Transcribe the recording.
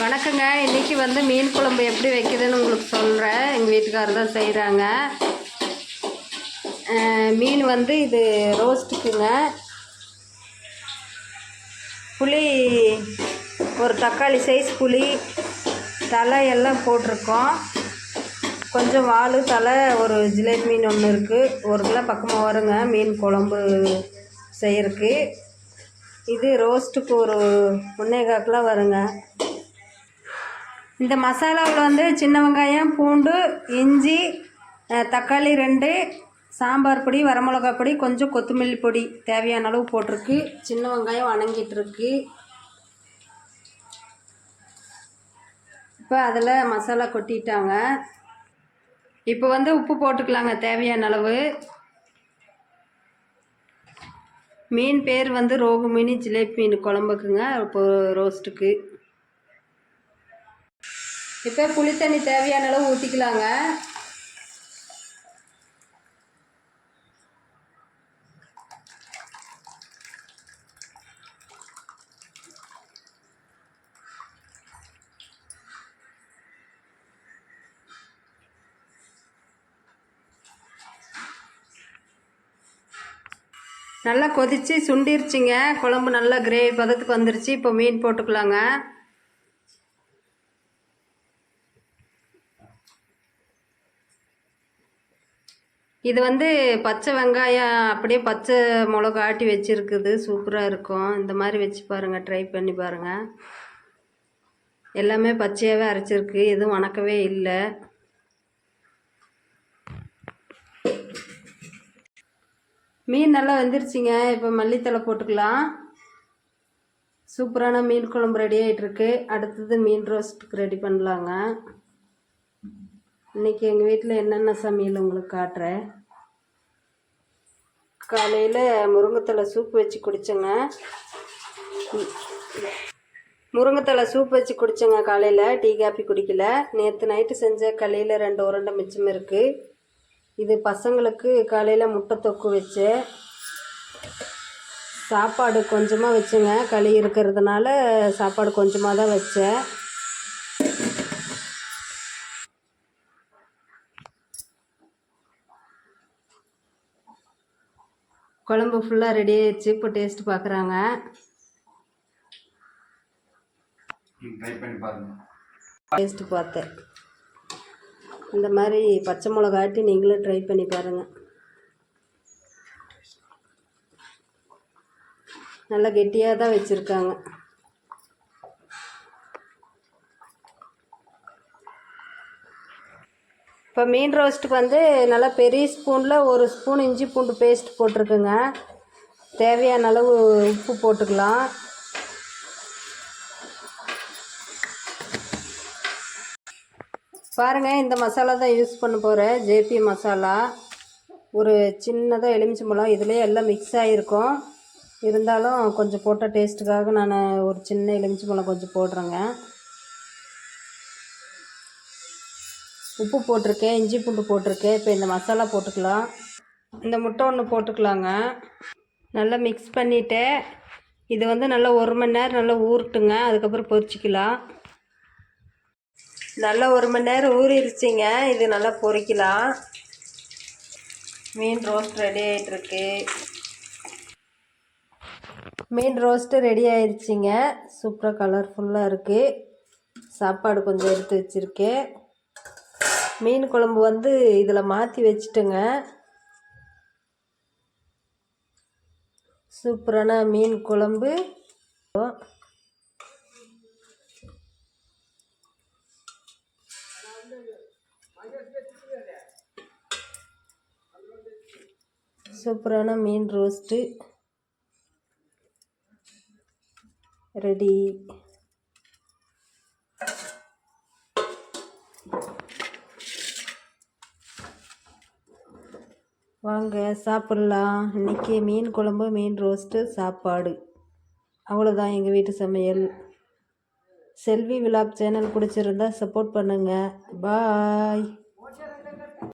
வணக்கங்க. இன்றைக்கி வந்து மீன் குழம்பு எப்படி வைக்கிதுன்னு உங்களுக்கு சொல்கிறேன் எங்கள் வீட்டுக்காரர் தான் செய்கிறாங்க மீன் வந்து இது ரோஸ்ட்டுக்குங்க. புளி ஒரு தக்காளி சைஸ் புளி தலை எல்லாம் போட்டிருக்கோம். கொஞ்சம் வால் தலை ஒரு ஜிலேபி மீன் ஒன்று இருக்குது ஒரு கிலோ பக்கமாக வருங்க. மீன் குழம்பு செய்யறதுக்கு. இது ரோஸ்ட்டுக்கு ஒரு முன்னே கால் வருங்க. இந்த மசாலாவில் வந்து சின்ன வெங்காயம் பூண்டு இஞ்சி தக்காளி ரெண்டு சாம்பார் பொடி வரமிளகா பொடி கொஞ்சம் கொத்தமல்லி பொடி தேவையான அளவு போட்டிருக்கு. சின்ன வெங்காயம் வணங்கிட்டுருக்கு. இப்போ அதில் மசாலா கொட்டிட்டாங்க. இப்போ வந்து உப்பு போட்டுக்கலாங்க தேவையான அளவு. மீன் பேர் வந்து ரோகு மீன் ஜிலேபி மீன் குழம்புக்குங்க இப்போ ரோஸ்ட்டுக்கு இப்போ புளி தண்ணி தேவையான அளவு ஊற்றிக்கலாங்க நல்லா கொதிச்சு சுண்டிருச்சுங்க. குழம்பு நல்லா கிரேவி பதத்துக்கு வந்துருச்சு. இப்போ மீன் போட்டுக்கலாங்க. இது வந்து பச்சை வெங்காயம் அப்படியே பச்சை மிளகா ஆட்டி வச்சுருக்குது. சூப்பராக இருக்கும். இந்த மாதிரி வச்சு பாருங்கள் ட்ரை பண்ணி பாருங்கள் எல்லாமே பச்சையாகவே அரைச்சிருக்கு. எதுவும் வணக்கவே இல்லை. மீன் நல்லா வெந்துருச்சுங்க. இப்போ மல்லித்தலை போட்டுக்கலாம். சூப்பரான மீன் குழம்பு ரெடி ஆகிட்டுருக்கு அடுத்தது மீன் ரோஸ்ட்டுக்கு ரெடி பண்ணலாங்க. இன்னைக்கு எங்கள் வீட்டில் என்னென்ன சமையல் உங்களுக்கு காட்டுறேன்? காலையில் முருங்கைத்தலை சூப் வச்சு குடித்தேங்க முருங்கைத்தலை சூப் வச்சு குடித்தேங்க காலையில். டீ காப்பி குடிக்கல. நேற்று நைட்டு செஞ்ச களியில் ரெண்டு உருண்டை மிச்சம் இருக்குது இது பசங்களுக்கு காலையில் முட்டை தொக்கு வச்சேன். சாப்பாடு கொஞ்சமாக வச்சுங்க. களி இருக்கிறதுனால சாப்பாடு கொஞ்சமாக தான் வச்சேன். குழம்பு ஃபுல்லாக ரெடி ஆயிடுச்சு. இப்போ டேஸ்ட் பார்க்குறாங்க டேஸ்ட்டு பார்த்தேன். இந்த மாதிரி பச்சை மிளகாட்டி நீங்களும் ட்ரை பண்ணி பாருங்கள் நல்லா கெட்டியாக தான் வச்சுருக்காங்க. இப்போ மீன் ரோஸ்ட்டுக்கு வந்து நல்லா பெரிய ஸ்பூனில் ஒரு ஸ்பூன் இஞ்சி பூண்டு பேஸ்ட் போட்டிருக்குங்க. தேவையான அளவு உப்பு போட்டுக்கலாம். பாருங்கள் இந்த மசாலா தான் யூஸ் பண்ண போகிறேன் ஜேபி மசாலா. ஒரு சின்னதாக எலுமிச்சம்பழம் இதுலேயே எல்லாம் மிக்ஸ் ஆகிருக்கும் இருந்தாலும் கொஞ்சம் போட்ட டேஸ்ட்டுக்காக நான் ஒரு சின்ன எலுமிச்சம்பழம் கொஞ்சம் போடுறேங்க. உப்பு போட்டிருக்கேன் இஞ்சி பூண்டு போட்டிருக்கேன். இப்போ இந்த மசாலா போட்டுக்கலாம். இந்த முட்டை ஒன்று போட்டுக்கலாங்க. நல்லா மிக்ஸ் பண்ணிவிட்டு இது வந்து நல்லா ஒரு மணி நேரம் நல்லா ஊறட்டுங்க. அதுக்கப்புறம் பொரிச்சிக்கலாம். நல்லா ஒரு மணி நேரம் ஊறிடுச்சிங்க இது நல்லா பொரிக்கலாம். மீன் ரோஸ்ட் ரெடி ஆகிட்டுருக்கு மீன் ரோஸ்ட்டு ரெடி ஆயிடுச்சிங்க. சூப்பராக கலர்ஃபுல்லாக இருக்குது சாப்பாடு கொஞ்சம் எடுத்து வச்சுருக்கேன். மீன் குழம்பு வந்து இதில் மாற்றி வச்சுட்டுங்க. சூப்பரான மீன் குழம்பு. சூப்பரான மீன் ரோஸ்ட்டு. ரெடி. வாங்க சாப்பிட்லாம். இன்றைக்கி மீன் குழம்பு மீன் ரோஸ்ட்டு சாப்பாடு. அவ்வளோதான் எங்கள் வீட்டு சமையல். செல்வி விலாக் சேனல் பிடிச்சிருந்தா சப்போர்ட் பண்ணுங்கள் பாய்